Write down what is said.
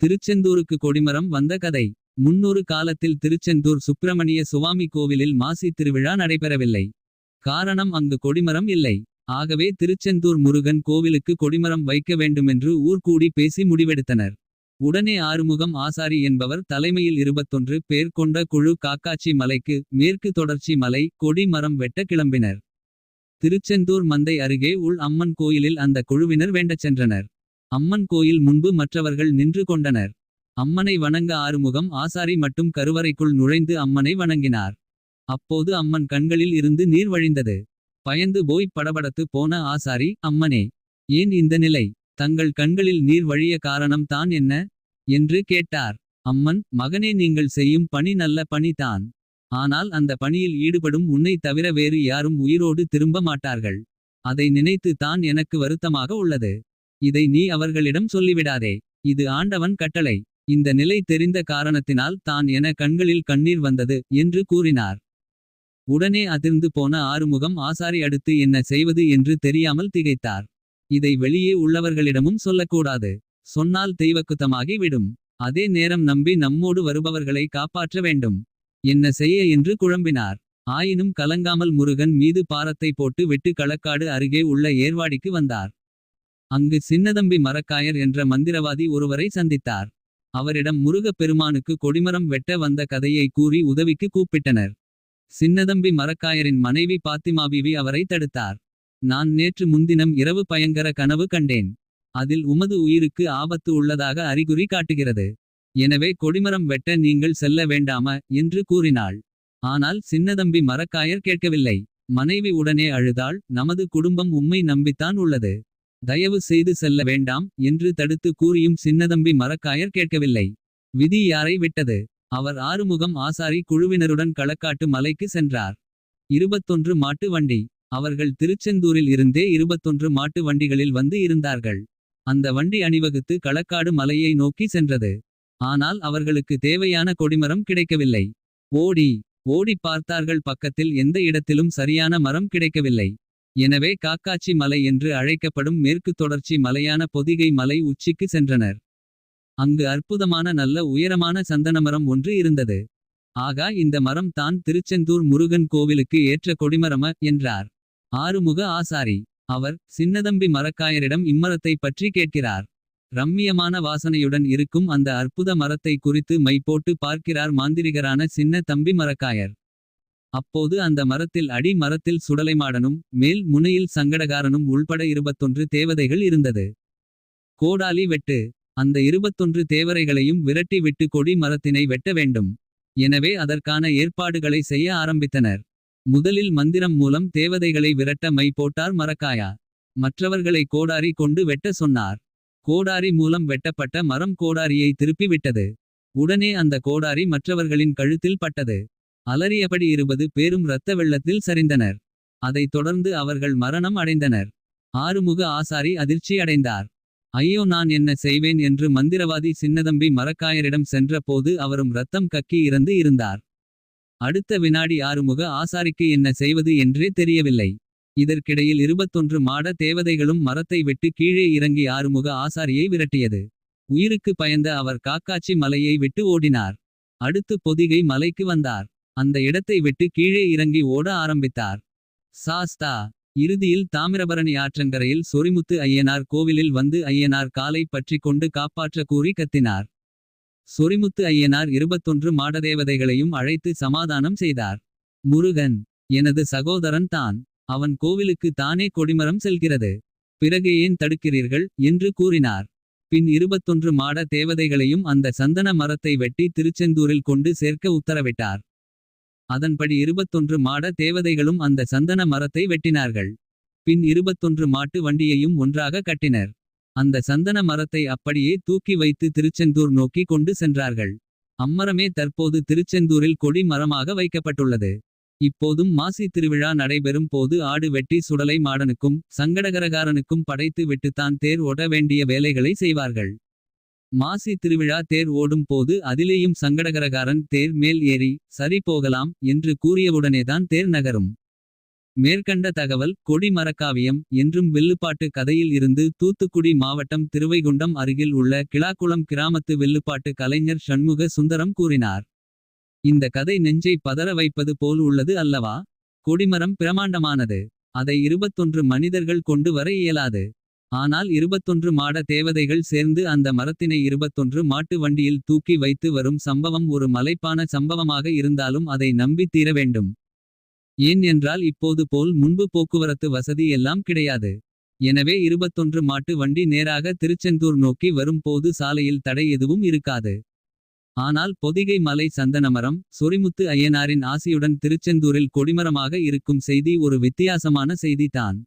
திருச்செந்தூருக்கு கொடிமரம் வந்த கதை முன்னொரு காலத்தில் திருச்செந்தூர் சுப்பிரமணிய சுவாமி கோவிலில் மாசி திருவிழா நடைபெறவில்லை. காரணம் அங்கு கொடிமரம் இல்லை. ஆகவே திருச்செந்தூர் முருகன் கோவிலுக்கு கொடிமரம் வைக்க வேண்டுமென்று ஊர்கூடி பேசி முடிவெடுத்தனர். உடனே ஆறுமுகம் ஆசாரி என்பவர் தலைமையில் 21 பேர் கொண்ட குழு காக்காட்சி மலைக்கு. மேற்கு தொடர்ச்சி மலை கொடி மரம் வெட்ட கிளம்பினர். திருச்செந்தூர் மந்தை அருகே உள் அம்மன் கோயிலில் அந்த குழுவினர் வேண்டச் சென்றனர். அம்மன் கோயில் முன்பு மற்றவர்கள் நின்று கொண்டனர். அம்மனை வணங்க ஆறுமுகம் ஆசாரி மட்டும் கருவறைக்குள் நுழைந்து அம்மனை வணங்கினார். அப்போது அம்மன் கண்களில் இருந்து நீர் வழிந்தது. பயந்து போய் படபடத்து போன ஆசாரி அம்மனே. ஏன் இந்த நிலை தங்கள் கண்களில் நீர் வழிய காரணம் தான் என்ன. என்று கேட்டார் அம்மன் மகனே நீங்கள் செய்யும் பணி நல்ல பணி தான். ஆனால் அந்த பணியில் ஈடுபடும் உன்னை தவிர வேறு யாரும் உயிரோடு திரும்ப மாட்டார்கள். அதை நினைத்து தான் எனக்கு வருத்தமாக உள்ளது. இதை நீ அவர்களிடம் சொல்லிவிடாதே. இது ஆண்டவன் கட்டளை. இந்த நிலை தெரிந்த காரணத்தினால் தான் என கண்களில் கண்ணீர் வந்தது. என்று கூறினார். உடனே அதிர்ந்து போன ஆறுமுகம் ஆசாரி அடுத்து என்ன செய்வது என்று தெரியாமல் திகைத்தார். இதை வெளியே உள்ளவர்களிடமும் சொல்லக்கூடாது. சொன்னால் தெய்வக்குத்தமாகி விடும். அதே நேரம் நம்பி நம்மோடு வருபவர்களை காப்பாற்ற வேண்டும். என்ன செய்ய என்று குழம்பினார். ஆயினும் கலங்காமல் முருகன் மீது பாரத்தை போட்டு வெட்டு களக்காடு அருகே உள்ள ஏர்வாடிக்கு வந்தார். அங்கு சின்னதம்பி மரக்காயர் என்ற மந்திரவாதி ஒருவரை சந்தித்தார். அவரிடம் முருகப் பெருமானுக்கு கொடிமரம் வெட்ட வந்த கதையை கூறி உதவிக்கு கூப்பிட்டனர். சின்னதம்பி மரக்காயரின் மனைவி பாத்திமாபிவி அவரை தடுத்தார். நான் நேற்று முன்தினம் இரவு பயங்கர கனவு கண்டேன். அதில் உமது உயிருக்கு ஆபத்து உள்ளதாக அறிகுறி காட்டுகிறது. எனவே கொடிமரம் வெட்ட நீங்கள் செல்ல வேண்டாமா என்று கூறினாள். ஆனால் சின்னதம்பி மரக்காயர் கேட்கவில்லை. மனைவி உடனே அழுதாள் நமது குடும்பம் உம்மை நம்பித்தான் உள்ளது. தயவு செய்து செல்ல வேண்டாம் என்று தடுத்து கூறியும் சின்னதம்பி மரக்காயர் கேட்கவில்லை. விதி யாரை விட்டது அவர் ஆறுமுகம் ஆசாரி குழுவினருடன் களக்காட்டு மலைக்கு சென்றார். 21 மாட்டு வண்டி அவர்கள் திருச்செந்தூரில் இருந்தே 21 மாட்டு வண்டிகளில் வந்து இருந்தார்கள். அந்த வண்டி அணிவகுத்து களக்காடு மலையை நோக்கி சென்றது. ஆனால் அவர்களுக்கு தேவையான கொடிமரம் கிடைக்கவில்லை. ஓடி ஓடி பார்த்தார்கள் பக்கத்தில் எந்த இடத்திலும் சரியான மரம் கிடைக்கவில்லை. எனவே காக்காச்சி மலை என்று அழைக்கப்படும் மேற்கு தொடர்ச்சி மலையான பொதிகை மலை உச்சிக்கு சென்றனர். அங்கு அற்புதமான நல்ல உயரமான சந்தனமரம் ஒன்று இருந்தது. ஆகா இந்த மரம் தான் திருச்செந்தூர் முருகன் கோவிலுக்கு ஏற்ற கொடிமரம என்றார். ஆறுமுக ஆசாரி அவர் சின்னதம்பி மரக்காயரிடம் இம்மரத்தை பற்றி கேட்கிறார். ரம்மியமான வாசனையுடன் இருக்கும் அந்த அற்புத மரத்தை குறித்து மை போட்டு பார்க்கிறார் மாந்திரிகரான சின்ன தம்பி மரக்காயர். அப்போது அந்த மரத்தில் அடி மரத்தில் சுடலைமாடனும். மேல் முனையில் சங்கடகாரனும் உள்பட 21 தேவதைகள் இருந்தது. கோடாலி வெட்டு அந்த 21 தேவரைகளையும் விரட்டி விட்டு கொடி மரத்தினை வெட்ட வேண்டும். எனவே அதற்கான ஏற்பாடுகளை செய்ய ஆரம்பித்தனர். முதலில் மந்திரம் மூலம் தேவதைகளை விரட்ட மை போட்டார் மரக்காயா. மற்றவர்களை கோடாரி கொண்டு வெட்ட சொன்னார். கோடாரி மூலம் வெட்டப்பட்ட மரம் கோடாரியை திருப்பி விட்டது. உடனே அந்த கோடாரி மற்றவர்களின் கழுத்தில் பட்டது. அலறியபடி இருபது பேரும் இரத்த வெள்ளத்தில் சரிந்தனர். அதைத் தொடர்ந்து அவர்கள் மரணம் அடைந்தனர். ஆறுமுக ஆசாரி அதிர்ச்சி அடைந்தார். ஐயோ நான் என்ன செய்வேன் என்று மந்திரவாதி சின்னதம்பி மரக்காயரிடம் சென்ற போது அவரும் இரத்தம் கக்கி இறந்து இருந்தார். அடுத்த வினாடி ஆறுமுக ஆசாரிக்கு என்ன செய்வது என்றே தெரியவில்லை. இதற்கிடையில் 21 மாட தேவதைகளும் மரத்தை விட்டு கீழே இறங்கி ஆறுமுக ஆசாரியை விரட்டியது. உயிருக்கு பயந்த அவர் காக்காச்சி மலையை விட்டு ஓடினார். அடுத்து பொதிகை மலைக்கு வந்தார். அந்த இடத்தை விட்டு கீழே இறங்கி ஓட ஆரம்பித்தார். சாஸ்தா இறுதியில் தாமிரபரணி ஆற்றங்கரையில் சொரிமுத்து ஐயனார் கோவிலில் வந்து ஐயனார் காலை பற்றிக் கொண்டு காப்பாற்ற கூறி கத்தினார். சொரிமுத்து ஐயனார் 21 மாடதேவதைகளையும் அழைத்து சமாதானம் செய்தார். முருகன் எனது சகோதரன் தான். அவன் கோவிலுக்கு தானே கொடிமரம் செல்கிறது. பிறகு ஏன் தடுக்கிறீர்கள் என்று கூறினார். பின் 21 மாட தேவதைகளையும் அந்த சந்தன மரத்தை வெட்டி திருச்செந்தூரில் கொண்டு சேர்க்க உத்தரவிட்டார். அதன்படி 21 மாட தேவதைகளும் அந்த சந்தன மரத்தை வெட்டினார்கள். பின் 21 மாட்டு வண்டியையும் ஒன்றாக கட்டினர். அந்த சந்தன மரத்தை அப்படியே தூக்கி வைத்து திருச்செந்தூர் நோக்கி கொண்டு சென்றார்கள். அம்மரமே தற்போது திருச்செந்தூரில் கொடி மரமாக வைக்கப்பட்டுள்ளது. இப்போதும் மாசி திருவிழா நடைபெறும் போது ஆடு வெட்டி சுடலை மாடனுக்கும். சங்கடகரகாரனுக்கும் படைத்து விட்டுத்தான் தேர் ஓட வேண்டிய வேலைகளை செய்வார்கள். மாசி திருவிழா தேர் ஓடும் போது அதிலேயும் சங்கடகரகாரன் தேர் மேல் ஏறி. சரி போகலாம் என்று கூறியவுடனேதான் தேர் நகரும். மேற்கண்ட தகவல் கொடி மரக்காவியம் என்றும் வெள்ளுப்பாட்டு கதையில் இருந்து தூத்துக்குடி மாவட்டம் திருவைகுண்டம் அருகில் உள்ள கிளாக்குளம் கிராமத்து வெள்ளுப்பாட்டு கலைஞர் ஷண்முக சுந்தரம் கூறினார். இந்த கதை நெஞ்சை பதற வைப்பது போல் உள்ளது அல்லவா. கொடிமரம் பிரமாண்டமானது. அதை 21 மனிதர்கள் கொண்டு வர இயலாது. ஆனால் 21 மாட தேவதைகள் சேர்ந்து அந்த மரத்தினை 21 மாட்டு வண்டியில் தூக்கி வைத்து வரும் சம்பவம் ஒரு மலைப்பான சம்பவமாக இருந்தாலும் அதை நம்பித் தீர வேண்டும். ஏன் என்றால் இப்போது போல் முன்பு போக்குவரத்து வசதி எல்லாம் கிடையாது. எனவே 21 மாட்டு வண்டி நேராக திருச்செந்தூர் நோக்கி வரும் போது சாலையில் தடை எதுவும் இருக்காது. ஆனால் பொதிகை மலை சந்தனமரம் சொரிமுத்து ஐயனாரின் ஆசியுடன் திருச்செந்தூரில் கொடிமரமாக இருக்கும் செய்தி ஒரு வித்தியாசமான செய்தி தான்.